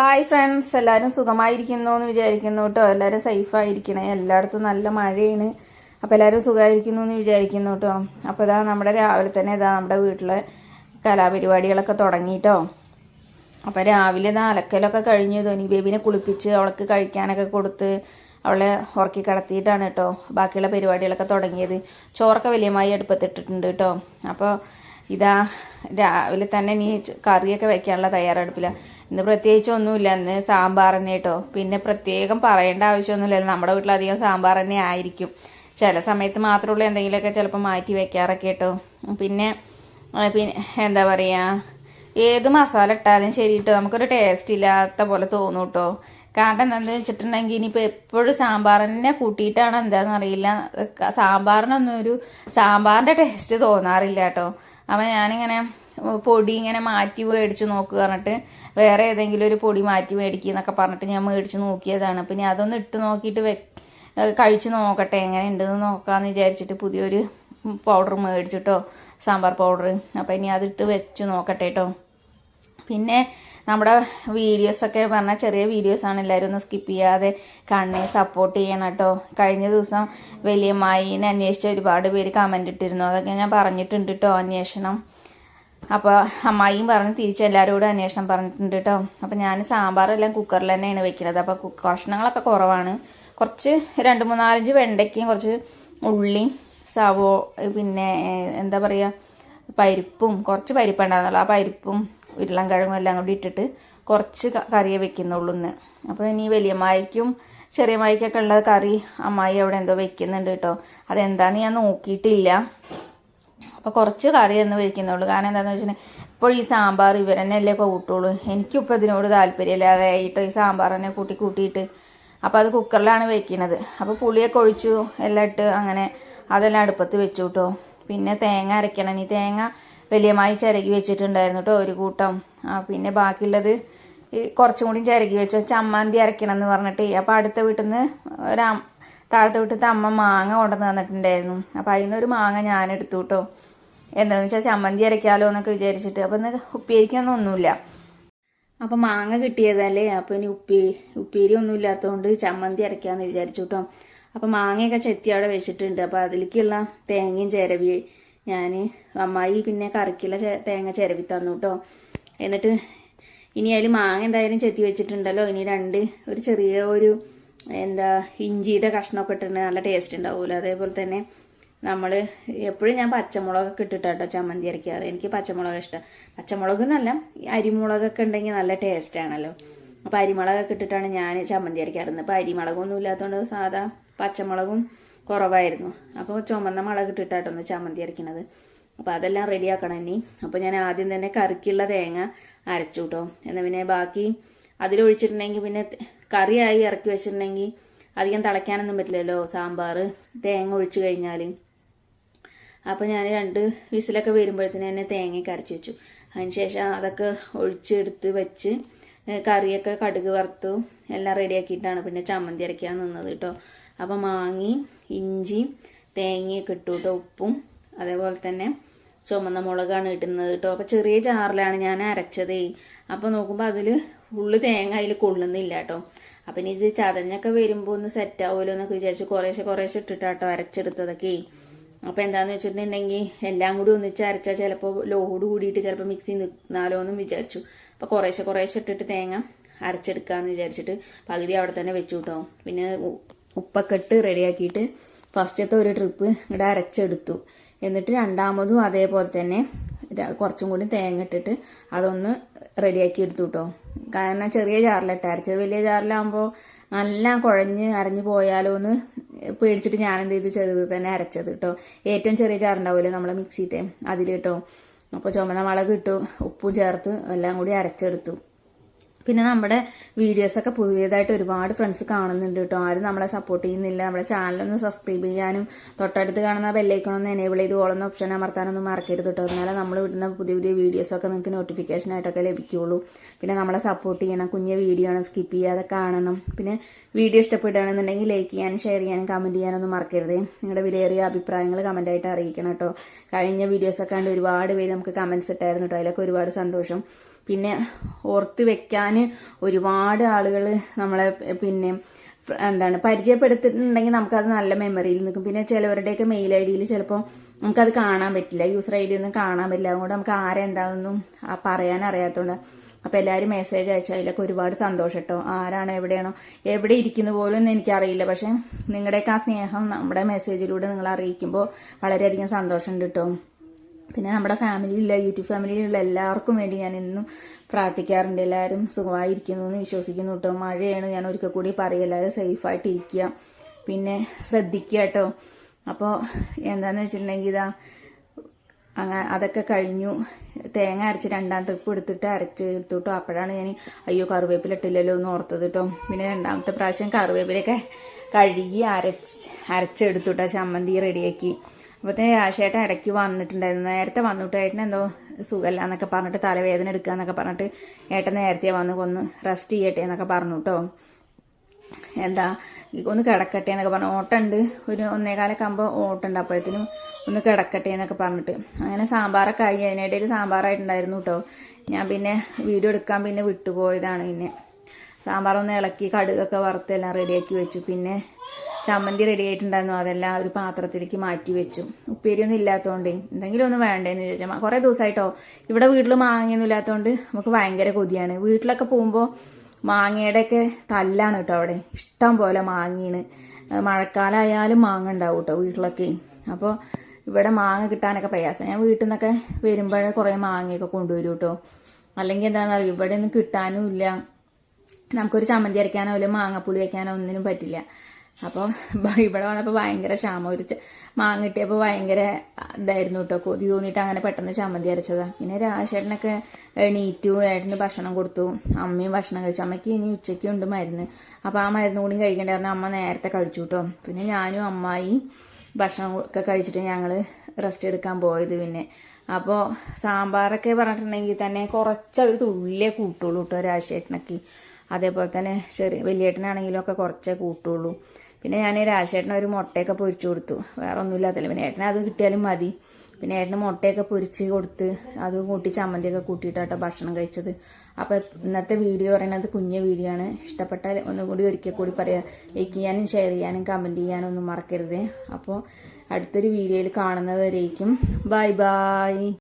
Hi friends എല്ലാവരും സുഖമായിരിക്കുന്നു എന്ന് വിചാരിക്കുന്നു കേട്ടോ. എല്ലാവരും സേഫായിരിക്കണേ എല്ലായിടത്തും നല്ല മഴയാണ്. അപ്പോൾ എല്ലാവരും സുഖമായിരിക്കുന്നു എന്ന് വിചാരിക്കുന്നു കേട്ടോ. അപ്പോൾ ഇതാ നമ്മുടെ രാവിലെ തന്നെ ഇതാ നമ്മുടെ വീട്ടിലെ കലാപരിപാടികളൊക്കെ തുടങ്ങിയിട്ടോ അപ്പോൾ രാവിലെ ഇതാ അലക്കലൊക്കെ കഴിഞ്ഞ്. ധോനി ബേബിനെ കുളിപ്പിച്ച് അവൾക്ക് കഴിക്കാനൊക്കെ കൊടുത്ത് അവളെ ഉറക്കി കിടത്തിയിട്ടാണ് കേട്ടോ ബാക്കിയുള്ള പരിപാടികളൊക്കെ തുടങ്ങിയത്. ചോറൊക്കെ വലിയമായി അടുപ്പത്തിട്ടിട്ടുണ്ട് കേട്ടോ. അപ്പോൾ ഇതാ രാവിലെ തന്നെ നീ കറിയൊക്കെ വെക്കാനുള്ള തയ്യാറെടുപ്പില്ല ഇന്ന് പ്രത്യേകിച്ച് ഒന്നുമില്ല. ഇന്ന് സാമ്പാർ തന്നെ കേട്ടോ. പിന്നെ പ്രത്യേകം പറയേണ്ട ആവശ്യമൊന്നുമില്ല. നമ്മുടെ വീട്ടിൽ അധികം സാമ്പാർ തന്നെ ആയിരിക്കും. ചില സമയത്ത് മാത്രമുള്ള എന്തെങ്കിലുമൊക്കെ ചിലപ്പോൾ മാറ്റി വെക്കാറൊക്കെ കേട്ടോ. പിന്നെ പിന്നെ എന്താ പറയുക ഏത് മസാല ഇട്ടാലും ശരി കേട്ടോ. നമുക്കൊരു ടേസ്റ്റ് ഇല്ലാത്ത പോലെ തോന്നും കേട്ടോ. കാരണം എന്താണെന്ന് വെച്ചിട്ടുണ്ടെങ്കിൽ ഇനിയിപ്പോൾ എപ്പോഴും സാമ്പാർ തന്നെ കൂട്ടിയിട്ടാണ് എന്താണെന്ന് അറിയില്ല. സാമ്പാറിനൊന്നും ഒരു സാമ്പാറിന്റെ ടേസ്റ്റ് തോന്നാറില്ല കേട്ടോ. അപ്പം ഞാനിങ്ങനെ പൊടി ഇങ്ങനെ മാറ്റി മേടിച്ച് നോക്കുക പറഞ്ഞിട്ട് വേറെ ഏതെങ്കിലും ഒരു പൊടി മാറ്റി മേടിക്കുക എന്നൊക്കെ പറഞ്ഞിട്ട് ഞാൻ മേടിച്ച് നോക്കിയതാണ്. പിന്നെ അതൊന്ന് ഇട്ട് നോക്കിയിട്ട് വെ കഴിച്ച് നോക്കട്ടെ എങ്ങനെ ഉണ്ടെന്ന് നോക്കാമെന്ന് വിചാരിച്ചിട്ട് പുതിയൊരു പൗഡർ മേടിച്ചിട്ടോ സാമ്പാർ പൗഡർ അപ്പം ഇനി അതിട്ട് വെച്ച് നോക്കട്ടെ കേട്ടോ പിന്നെ നമ്മുടെ വീഡിയോസൊക്കെ പറഞ്ഞാൽ ചെറിയ വീഡിയോസാണ് എല്ലാവരും ഒന്ന് സ്കിപ്പ് ചെയ്യാതെ കാണണേ സപ്പോർട്ട് ചെയ്യണം കേട്ടോ. കഴിഞ്ഞ ദിവസം വലിയ മായിനെ അന്വേഷിച്ച ഒരുപാട് പേര് കമന്റ് ഇട്ടിരുന്നു. അതൊക്കെ ഞാൻ പറഞ്ഞിട്ടുണ്ട് കേട്ടോ അന്വേഷണം. അപ്പോൾ അമ്മായിയും പറഞ്ഞ് തിരിച്ച് എല്ലാവരോടും അന്വേഷണം പറഞ്ഞിട്ടുണ്ട് കേട്ടോ. അപ്പോൾ ഞാൻ സാമ്പാറെല്ലാം കുക്കറിൽ തന്നെയാണ് വെക്കുന്നത് അപ്പോൾ കുക്ക് കഷ്ണങ്ങളൊക്കെ കുറവാണ്. കുറച്ച് രണ്ട് മൂന്നാലഞ്ച് വെണ്ടയ്ക്കയും കുറച്ച് ഉള്ളി സവോ പിന്നെ എന്താ പറയുക പരിപ്പും കുറച്ച് പരിപ്പ് ഉണ്ടാകുന്നുള്ളൂ ആ പരിപ്പും ഉരുളൻകിഴങ്ങും എല്ലാം കൂടി ഇട്ടിട്ട് കുറച്ച് കറിയെ വെക്കുന്നുള്ളൂ ഇന്ന്. അപ്പോൾ ഇനി വലിയ മായ്ക്കും ചെറിയ മായ്ക്കൊക്കെ ഉള്ള കറി അമ്മായി അവിടെ എന്തോ വെക്കുന്നുണ്ട് കേട്ടോ. അതെന്താന്ന് ഞാൻ നോക്കിയിട്ടില്ല. അപ്പോൾ കുറച്ച് കറി എന്ന് വെക്കുന്നുള്ളൂ. കാരണം എന്താണെന്ന് വെച്ചിട്ടുണ്ടെങ്കിൽ ഇപ്പോൾ ഈ സാമ്പാർ ഇവരെന്നെയല്ലേ കൂട്ടുള്ളൂ. എനിക്കിപ്പോൾ ഇതിനോട് താല്പര്യമില്ലാതെ ആയിട്ടോ ഈ സാമ്പാർ തന്നെ കൂട്ടി കൂട്ടിയിട്ട് അപ്പോൾ അത് കുക്കറിലാണ് വെക്കുന്നത്. അപ്പോൾ പുളിയൊക്കെ ഒഴിച്ചു എല്ലാം ഇട്ട് അങ്ങനെ അതെല്ലാം അടുപ്പത്ത് വെച്ചു കേട്ടോ. പിന്നെ തേങ്ങ അരയ്ക്കണം ഇനി തേങ്ങ വലിയമായി ചിരകി വെച്ചിട്ടുണ്ടായിരുന്നു കേട്ടോ ഒരു കൂട്ടം. ആ പിന്നെ ബാക്കിയുള്ളത് കുറച്ചും കൂടി ചിരകി വെച്ചു. ചമ്മന്തി അരയ്ക്കണം എന്ന് പറഞ്ഞിട്ട്. അപ്പോൾ അടുത്ത വീട്ടിൽ നിന്ന് ഒരു താഴത്തെ വീട്ടിലത്തെ അമ്മ മാങ്ങ കൊണ്ടുവന്ന് തന്നിട്ടുണ്ടായിരുന്നു. അപ്പോൾ അതിൽ നിന്നൊരു മാങ്ങ ഞാൻ എടുത്തു കേട്ടോ എന്താണെന്ന് വെച്ചാൽ ചമ്മന്തി അരയ്ക്കാലോ എന്നൊക്കെ വിചാരിച്ചിട്ട്. അപ്പം ഇന്ന് ഉപ്പേരിക്കൊന്നും ഒന്നുമില്ല. അപ്പം മാങ്ങ കിട്ടിയതല്ലേ അപ്പോൾ ഇനി ഉപ്പി ഉപ്പേരി ഒന്നും ഇല്ലാത്തതുകൊണ്ട് ചമ്മന്തി അരയ്ക്കാമെന്ന് വിചാരിച്ചു കേട്ടോ അപ്പം മാങ്ങയൊക്കെ ചെത്തി അവിടെ വെച്ചിട്ടുണ്ട്. അപ്പോൾ അതിലേക്കുള്ള തേങ്ങയും ചിരവി ഞാൻ അമ്മായി പിന്നെ കറിക്കുള്ള തേങ്ങ ചിരവി തന്നു കേട്ടോ എന്നിട്ട് ഇനി അതിൽ മാങ്ങ എന്തായാലും ചെത്തി വെച്ചിട്ടുണ്ടല്ലോ. ഇനി രണ്ട് ഒരു ചെറിയ ഒരു എന്താ ഇഞ്ചിയുടെ കഷ്ണമൊക്കെ ഇട്ടിട്ടുണ്ട് നല്ല ടേസ്റ്റ് ഉണ്ടാവുമല്ലോ അതേപോലെ തന്നെ നമ്മൾ എപ്പോഴും ഞാൻ പച്ചമുളകൊക്കെ ഇട്ടിട്ടാട്ടോ ചമ്മന്തി അരയ്ക്കാറ്. എനിക്ക് പച്ചമുളക് ഇഷ്ടം. പച്ചമുളക് എന്നല്ല ഈ അരിമുളകൊക്കെ ഉണ്ടെങ്കിൽ നല്ല ടേസ്റ്റ് ആണല്ലോ. അപ്പോൾ അരിമുളകൊക്കെ ഇട്ടിട്ടാണ് ഞാൻ ചമ്മന്തി അരയ്ക്കാറുന്നത്. അപ്പോൾ അരിമുളകൊന്നും ഇല്ലാത്തതുകൊണ്ട് സാധാ പച്ചമുളകും കുറവായിരുന്നു. അപ്പോൾ ചുമന്ന മുളക് ഇട്ടിട്ടാട്ടൊന്ന് ചമ്മന്തി അരയ്ക്കണത്. അപ്പോൾ അതെല്ലാം റെഡിയാക്കണം ഇനി. അപ്പോൾ ഞാൻ ആദ്യം തന്നെ കറിക്കുള്ള തേങ്ങ അരച്ചു കേട്ടോ എന്നാൽ പിന്നെ ബാക്കി അതിലൊഴിച്ചിട്ടുണ്ടെങ്കിൽ പിന്നെ കറിയായി ഇറക്കി വെച്ചിട്ടുണ്ടെങ്കിൽ അധികം തിളയ്ക്കാനൊന്നും പറ്റില്ലല്ലോ. സാമ്പാർ തേങ്ങ ഒഴിച്ചു കഴിഞ്ഞാൽ അപ്പോൾ ഞാൻ രണ്ട് വിസിലൊക്കെ വരുമ്പോഴത്തേന് തന്നെ തേങ്ങയൊക്കെ അരച്ചു വെച്ചു. അതിനുശേഷം അതൊക്കെ ഒഴിച്ചെടുത്ത് വെച്ച് കറിയൊക്കെ കടുക് വറുത്തു എല്ലാം റെഡിയാക്കിയിട്ടാണ് പിന്നെ ചമ്മന്തി അരയ്ക്കാൻ നിന്നത് കേട്ടോ അപ്പോൾ മാങ്ങി ഇഞ്ചി തേങ്ങയൊക്കെ ഇട്ടു കേട്ടോ ഉപ്പും അതേപോലെ തന്നെ ചുമന്ന മുളകാണ് ഇടുന്നത് കേട്ടോ അപ്പോൾ ചെറിയ ജാറിലാണ് ഞാൻ അരച്ചതേ. അപ്പോൾ നോക്കുമ്പോൾ അതിൽ ഫുള്ള് തേങ്ങ അതിൽ കൊള്ളുന്നില്ല കേട്ടോ അപ്പം ഇനി ഇത് ചതഞ്ഞൊക്കെ വരുമ്പോൾ ഒന്ന് സെറ്റ് ആവുമല്ലോ എന്നൊക്കെ വിചാരിച്ച് കുറേശ്ശെ കുറേശ്ശെ ഇട്ടിട്ടാട്ടോ അരച്ചെടുത്തതൊക്കെ. അപ്പോൾ എന്താണെന്ന് വെച്ചിട്ടുണ്ടെങ്കിൽ എല്ലാം കൂടി ഒന്നിച്ച് അരച്ചാൽ ചിലപ്പോൾ ലോഡ് കൂടിയിട്ട് ചിലപ്പോൾ മിക്സി നിന്നാലോ എന്നും വിചാരിച്ചു. അപ്പോൾ കുറേശ്ശെ കുറേശ്ശെ ഇട്ടിട്ട് തേങ്ങ അരച്ചെടുക്കാമെന്ന് വിചാരിച്ചിട്ട് പകുതി അവിടെ തന്നെ വെച്ചു കേട്ടോ പിന്നെ ഉപ്പൊക്കെ ഇട്ട് റെഡിയാക്കിയിട്ട് ഫസ്റ്റത്തെ ഒരു ട്രിപ്പ് ഇവിടെ അരച്ചെടുത്തു. എന്നിട്ട് രണ്ടാമതും അതേപോലെ തന്നെ കുറച്ചും കൂടി തേങ്ങ ഇട്ടിട്ട് അതൊന്ന് റെഡിയാക്കി എടുത്തു കേട്ടോ കാരണം ചെറിയ ജാറിലിട്ട് അരച്ചത് വലിയ ജാറിലാകുമ്പോൾ നല്ല കുഴഞ്ഞ് അരഞ്ഞു പോയാലോ എന്ന് പേടിച്ചിട്ട് ഞാൻ എന്ത് ചെയ്തു? ചെറുത് തന്നെ അരച്ചത് കേട്ടോ ഏറ്റവും ചെറിയ ജാറുണ്ടാവില്ലേ നമ്മളെ മിക്സിത്തെ? അതിൽ കേട്ടോ അപ്പോൾ ചുമന്ന മുളക് ഇട്ടു ഉപ്പും ചേർത്ത് എല്ലാം കൂടി അരച്ചെടുത്തു. പിന്നെ നമ്മുടെ വീഡിയോസൊക്കെ പുതിയതായിട്ട് ഒരുപാട് ഫ്രണ്ട്സ് കാണുന്നുണ്ട് കേട്ടോ. ആരും നമ്മളെ സപ്പോർട്ട് ചെയ്യുന്നില്ല. നമ്മുടെ ചാനലൊന്ന് സബ്സ്ക്രൈബ് ചെയ്യാനും തൊട്ടടുത്ത് കാണുന്ന ബെല്ലൈക്കണൊന്ന് എനേബിൾ ചെയ്ത് ഓളുന്ന ഓപ്ഷൻ അമർത്താനൊന്നും മറക്കരുത് കേട്ടോ. എന്നാലും നമ്മൾ വിടുന്ന പുതിയ പുതിയ വീഡിയോസൊക്കെ നിങ്ങൾക്ക് നോട്ടിഫിക്കേഷൻ ആയിട്ടൊക്കെ ലഭിക്കുകയുള്ളൂ പിന്നെ നമ്മളെ സപ്പോർട്ട് ചെയ്യണം. കുഞ്ഞ് വീഡിയോ ആണ് സ്കിപ്പ് ചെയ്യാതെ കാണണം. പിന്നെ വീഡിയോ ഇഷ്ടപ്പെടുകയാണെന്നുണ്ടെങ്കിൽ ലൈക്ക് ചെയ്യാനും ഷെയർ ചെയ്യാനും കമന്റ് ചെയ്യാനൊന്നും മറക്കരുത്. നിങ്ങളുടെ വിലയേറിയ അഭിപ്രായങ്ങൾ കമന്റായിട്ട് അറിയിക്കണം കേട്ടോ. കഴിഞ്ഞ വീഡിയോസൊക്കെ കണ്ട് ഒരുപാട് പേര് നമുക്ക് കമന്റ്സ് ഇട്ടായിരുന്നു കേട്ടോ. അതിലൊക്കെ ഒരുപാട് സന്തോഷം. പിന്നെ ഓർത്ത് വെക്കാൻ ഒരുപാട് ആളുകൾ നമ്മളെ പിന്നെ എന്താണ് പരിചയപ്പെടുത്തിയിട്ടുണ്ടെങ്കിൽ നമുക്കത് നല്ല മെമ്മറിയിൽ നിൽക്കും. പിന്നെ ചിലവരുടെയൊക്കെ മെയിൽ ഐ ഡിയിൽ ചിലപ്പോൾ നമുക്കത് കാണാൻ പറ്റില്ല. യൂസർ ഐ ഡി ഒന്നും കാണാൻ പറ്റില്ല. അതുകൊണ്ട് നമുക്ക് ആരെന്താണെന്നും പറയാൻ അറിയാത്തതുകൊണ്ട് അപ്പോൾ എല്ലാവരും മെസ്സേജ് അയച്ചാൽ അതിലൊക്കെ ഒരുപാട് സന്തോഷം കേട്ടോ ആരാണ് എവിടെയാണോ എവിടെ ഇരിക്കുന്ന പോലും എനിക്കറിയില്ല. പക്ഷേ നിങ്ങളുടെയൊക്കെ ആ സ്നേഹം നമ്മുടെ മെസ്സേജിലൂടെ നിങ്ങൾ അറിയിക്കുമ്പോൾ വളരെയധികം സന്തോഷമുണ്ട് കേട്ടോ പിന്നെ നമ്മുടെ ഫാമിലിയിലുള്ള യൂട്യൂബ് ഫാമിലിയിലുള്ള എല്ലാവർക്കും വേണ്ടി ഞാൻ എന്നും പ്രാർത്ഥിക്കാറുണ്ട്. എല്ലാവരും സുഖമായിരിക്കുന്നു എന്ന് വിശ്വസിക്കുന്നു കേട്ടോ. മഴയാണ് ഞാൻ ഒരിക്കൽ കൂടി പറയും എല്ലാവരും സേഫായിട്ട് ഇരിക്കുക പിന്നെ ശ്രദ്ധിക്കുക കേട്ടോ. അപ്പോൾ എന്താണെന്ന് വെച്ചിട്ടുണ്ടെങ്കിൽ ഇതാ അങ്ങനെ അതൊക്കെ കഴിഞ്ഞു. തേങ്ങ അരച്ച് രണ്ടാം ട്രിപ്പ് എടുത്തിട്ട് അരച്ച് എടുത്തു കേട്ടോ. അപ്പോഴാണ് ഞാൻ അയ്യോ കറിവേപ്പില ഇട്ടില്ലല്ലോ എന്ന് ഓർത്തത് കേട്ടോ. പിന്നെ രണ്ടാമത്തെ പ്രാവശ്യം കറിവേപ്പിലൊക്കെ കഴുകി അരച്ച് അരച്ചെടുത്തു കേട്ടോ. ചമ്മന്തി റെഡിയാക്കി അപ്പോഴത്തേന് രാശേട്ടൻ ഇടയ്ക്ക് വന്നിട്ടുണ്ടായിരുന്നു. നേരത്തെ വന്നിട്ട് എന്തോ സുഖമല്ല എന്നൊക്കെ പറഞ്ഞിട്ട് തലവേദന എടുക്കുക എന്നൊക്കെ പറഞ്ഞിട്ട് ഏട്ടൻ നേരത്തെ വന്ന് കൊന്ന് റെസ്റ്റ് ചെയ്യട്ടെ എന്നൊക്കെ പറഞ്ഞു കേട്ടോ എന്താ ഒന്ന് കിടക്കട്ടെ എന്നൊക്കെ പറഞ്ഞു. ഓട്ടമുണ്ട് ഒരു ഒന്നേകാലൊക്കെ ആകുമ്പോൾ ഓട്ടമുണ്ട് അപ്പോഴത്തേനും ഒന്ന് കിടക്കട്ടെ എന്നൊക്കെ പറഞ്ഞിട്ട്. അങ്ങനെ സാമ്പാറൊക്കെ ആയി. അതിനിടയിൽ സാമ്പാറായിട്ടുണ്ടായിരുന്നു കേട്ടോ ഞാൻ പിന്നെ വീഡിയോ എടുക്കാൻ പിന്നെ വിട്ടുപോയതാണ് പിന്നെ. സാമ്പാറൊന്ന് ഇളക്കി കടുകൊക്കെ വറുത്തെല്ലാം റെഡിയാക്കി വെച്ചു. പിന്നെ ചമ്മന്തി റെഡി ആയിട്ടുണ്ടായിരുന്നു. അതെല്ലാം ഒരു പാത്രത്തിലേക്ക് മാറ്റി വെച്ചു. ഉപ്പേരിയൊന്നും ഇല്ലാത്തതുകൊണ്ട് എന്തെങ്കിലും ഒന്ന് വേണ്ടേന്ന് ചോദിച്ചാൽ കുറേ ദിവസമായിട്ടോ ഇവിടെ വീട്ടിൽ മാങ്ങയൊന്നും ഇല്ലാത്തതുകൊണ്ട് നമുക്ക് ഭയങ്കര കൊതിയാണ്. വീട്ടിലൊക്കെ പോകുമ്പോൾ മാങ്ങയുടെയൊക്കെ തല്ലാണ് കേട്ടോ അവിടെ. ഇഷ്ടം പോലെ മാങ്ങയാണ്. മഴക്കാലമായാലും മാങ്ങ ഉണ്ടാവും കേട്ടോ വീട്ടിലൊക്കെ. അപ്പോൾ ഇവിടെ മാങ്ങ കിട്ടാനൊക്കെ പ്രയാസം. ഞാൻ വീട്ടിൽ നിന്നൊക്കെ വരുമ്പോഴേ കുറേ മാങ്ങയൊക്കെ കൊണ്ടുവരും കേട്ടോ. അല്ലെങ്കിൽ എന്താണെന്ന് അറിയാം? ഇവിടെ ഒന്നും കിട്ടാനും ഇല്ല. നമുക്കൊരു ചമ്മന്തി അരയ്ക്കാനോ അല്ലെങ്കിൽ മാങ്ങപ്പുളി വയ്ക്കാനോ ഒന്നിനും പറ്റില്ല. അപ്പോൾ ഇവിടെ വന്നപ്പോൾ ഭയങ്കര ക്ഷാമം. ഒരു മാങ്ങ കിട്ടിയപ്പോൾ ഭയങ്കര ഇതായിരുന്നു കേട്ടോ കൊതി തോന്നിയിട്ട് അങ്ങനെ പെട്ടെന്ന് ചമ്മന്തി അരച്ചതാണ് പിന്നെ രാശേട്ടനൊക്കെ എണീറ്റു. ഏട്ടന് ഭക്ഷണം കൊടുത്തു. അമ്മയും ഭക്ഷണം കഴിച്ചു. അമ്മയ്ക്ക് ഇനി ഉച്ചയ്ക്ക് ഉണ്ട് മരുന്ന്. അപ്പോൾ ആ മരുന്ന് കൂടി കഴിക്കേണ്ട കാരണം അമ്മ നേരത്തെ കഴിച്ചു കേട്ടോ പിന്നെ ഞാനും അമ്മായി ഭക്ഷണം ഒക്കെ കഴിച്ചിട്ട് ഞങ്ങൾ റെസ്റ്റ് എടുക്കാൻ പോയത് പിന്നെ. അപ്പോൾ സാമ്പാറൊക്കെ പറഞ്ഞിട്ടുണ്ടെങ്കിൽ തന്നെ കുറച്ചൊരു തുള്ളിയേ കൂട്ടുള്ളൂ കേട്ടോ രാശേട്ടനൊക്കെ അതേപോലെ തന്നെ ചെറിയ വലിയേട്ടനാണെങ്കിലും ഒക്കെ കുറച്ചേ കൂട്ടുള്ളൂ. പിന്നെ ഞാൻ രാജേട്ടന ഒരു മുട്ടയൊക്കെ പൊരിച്ചു കൊടുത്തു. വേറെ ഒന്നുമില്ല അതിൽ പിന്നെ ഏട്ടനെ അത് കിട്ടിയാലും മതി. പിന്നെ ഏട്ടന് മുട്ടയൊക്കെ പൊരിച്ച് കൊടുത്ത് അത് കൂട്ടി ചമ്മന്തിയൊക്കെ കൂട്ടിയിട്ടാട്ടോ ഭക്ഷണം കഴിച്ചത്. അപ്പോൾ ഇന്നത്തെ വീഡിയോ പറയുന്നത് കുഞ്ഞ വീഡിയോ ആണ്. ഇഷ്ടപ്പെട്ടാൽ ഒന്നുകൂടി ഒരിക്കൽ കൂടി പറയാം. ലൈക്ക് ചെയ്യാനും ഷെയർ ചെയ്യാനും കമന്റ് ചെയ്യാനും ഒന്നും മറക്കരുത്. അപ്പോൾ അടുത്തൊരു വീഡിയോയിൽ കാണുന്നവരേക്കും. Bye bye.